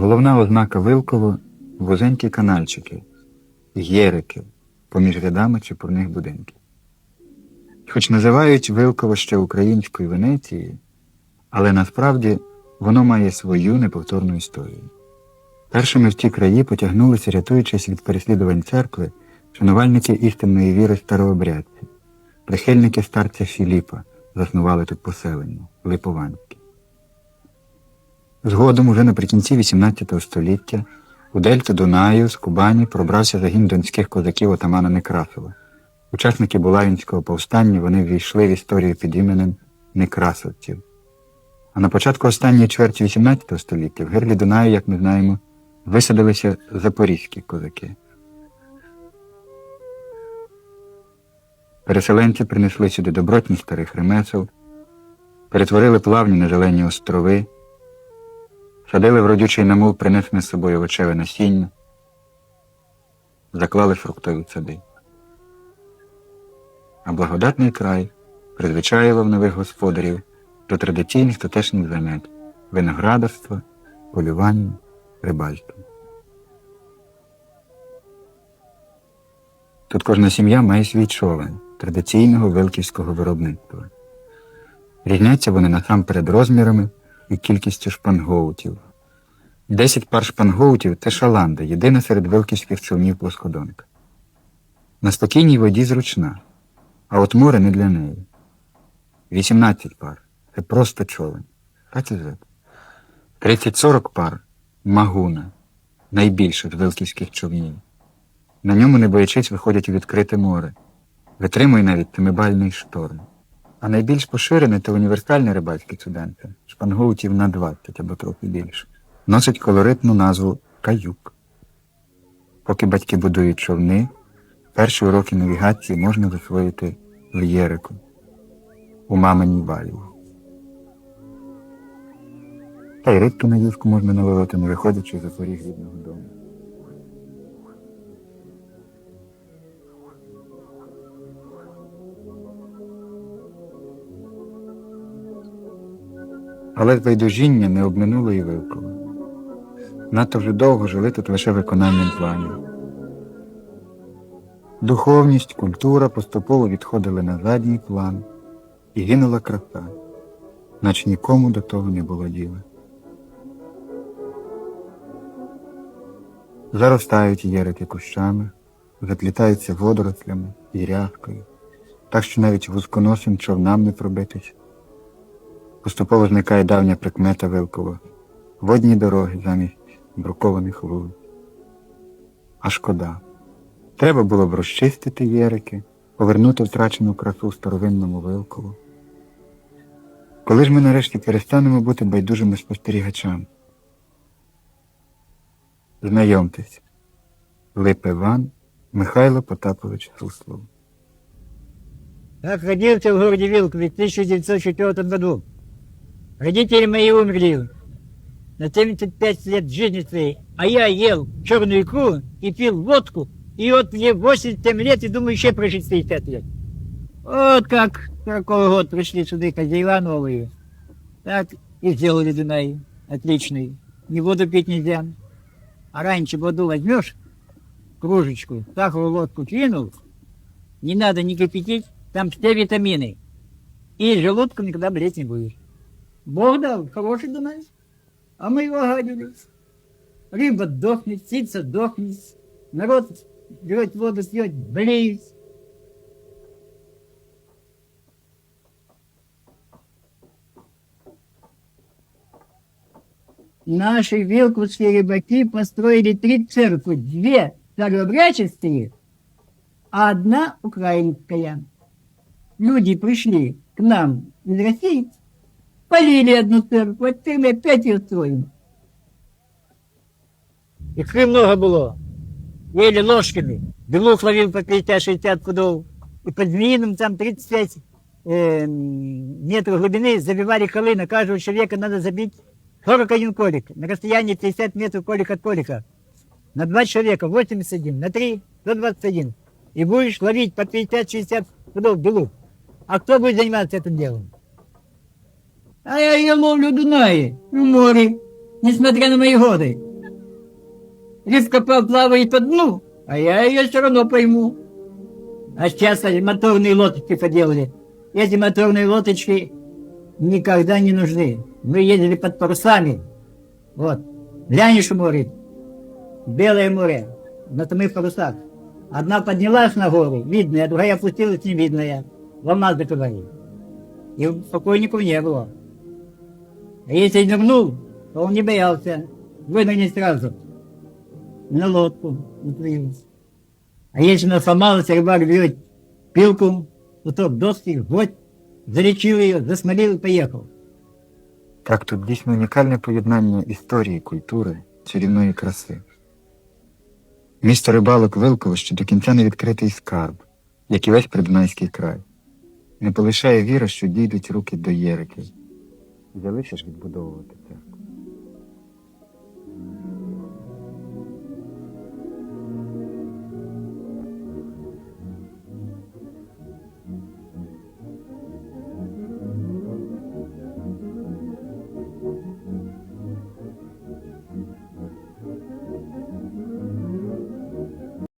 Головна ознака Вилково вузенькі канальчики, єрики поміж рядами чепурних будинків. Хоч називають Вилково ще українською Венецією, але насправді воно має свою неповторну історію. Першими в ті краї потягнулися, рятуючись від переслідувань церкви, шанувальники істинної віри старообрядці, прихильники старця Філіпа заснували тут поселення Липованське. Згодом, уже наприкінці XVIII століття, у дельту Дунаю з Кубані пробрався загін донських козаків отамана Некрасова. Учасники Булавінського повстання вони ввійшли в історію під іменем Некрасовців. А на початку останньої чверті XVIII століття в гирлі Дунаю, як ми знаємо, висадилися запорізькі козаки. Переселенці принесли сюди добротність старих ремесел, перетворили плавні на зелені острови, садили в родючий намул принесене з собою овочеве насіння, заклали фруктові сади. А благодатний край призвичаював нових господарів до традиційних тутешніх занять виноградарства, полювання, рибальства. Тут кожна сім'я має свій човен традиційного вилківського виробництва. Різняться вони насамперед розмірами і кількістю шпангоутів. Десять пар шпангоутів це шаланда, єдина серед вилківських човнів плоскодонка. На спокійній воді зручна, а от море не для неї. 18 пар це просто човен. Звик. 30-40 пар магуна, найбільше з вилківських човнів. На ньому, не боячись, виходять у відкрите море, витримує навіть семибальний шторм. А найбільш поширене це універсальне рибальське суденце, шпангоутів на 20 або трохи більше, носить колоритну назву каюк. Поки батьки будують човни, перші уроки навігації можна засвоїти в Єрику, у маминій балі. Та й рибку на юшку можна наловити, не виходячи за поріг рідного дому. Але байдужіння не обминуло і Вилкова. Надто вже довго жили тут лише виконанням планів. Духовність, культура поступово відходили на задній план і гинула краса, наче нікому до того не було діла. Заростають єрики кущами, заплітаються водорослями і рязкою, так що навіть вузконосим човнам не пробитись. Поступово зникає давня прикмета Вилкова. Водні дороги замість брукованих вулиць. А шкода. Треба було б розчистити єрики, повернути втрачену красу старовинному Вилкову. Коли ж ми нарешті перестанемо бути байдужими спостерігачами? Знайомтесь, Лип Іван Михайло Потапович Суслов. Так родился в городе Вилкове в 1904 году. Родители мои умерли на 75 лет жизни своей, а я ел черную икру и пил водку, и вот мне 87 лет, и думаю, еще прожить 60 лет. Вот как 40 год пришли сюда хозяева новые. Так и сделали Дунай отличный. Не воду пить нельзя. А раньше воду возьмешь, кружечку, сахару ложку кинул, не надо не кипятить, там все витамины. И желудком никогда болеть не будешь. Бог дал, хороший Дунай. А мы его гадили. Рыба дохнет, птица дохнет. Народ берет воду, пьет, болеет. Наши вилкутские рыбаки построили три церкви. Две старообрядческие, а одна украинская. Люди пришли к нам из России, полили одну церковь, вот теперь мы опять ее строим. Икры много было. Ели ложками. Белух ловил по 50-60 пудов. И под Змеиным там 35 э, метров глубины забивали колы. На каждого человека надо забить 41 колик. На расстоянии 50 метров колик от колика. На два человека 81, на 3 121. И будешь ловить по 50-60 пудов белух. А кто будет заниматься этим делом? А я ее ловлю в Дунае, в море, несмотря на мои годы. рыбка плавает по дну, а я ее все равно пойму. А сейчас моторные лодочки поделали. Эти моторные лодочки никогда не нужны. Мы ездили под парусами. Вот. Глянешь в море, белое море, на самых парусах. Одна поднялась на гору, видная, другая опустилась, невидная. Волна закрывает. И покойников не было. А если нырнул, то он не боялся. Вынырнет сразу. На лодку. например. А если она сломалась, рыбак берет пилку, кусок доски, вот, залечил ее, засмолил и поехал. Так, тут дійсно унікальне поєднання історії, культури, чарівної краси. Місто рибалок Вилково ще до кінця не відкритий скарб, як і весь Придунайський край. Не полишає віра, що дійдуть руки до Єриків. Взялися ж відбудовувати це.